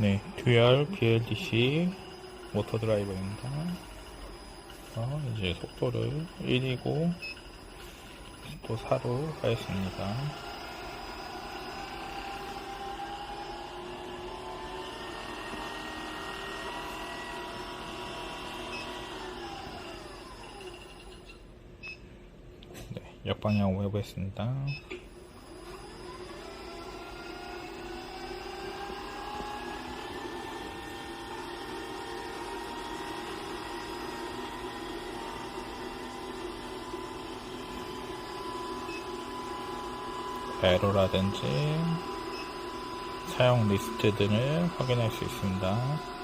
네, 듀얼 BLDC 모터 드라이버입니다. 어, 이제 속도를 1이고 또 4로 하였습니다. 네, 역방향으로 해보겠습니다. 에러라든지 사용 리스트 등을 확인할 수 있습니다.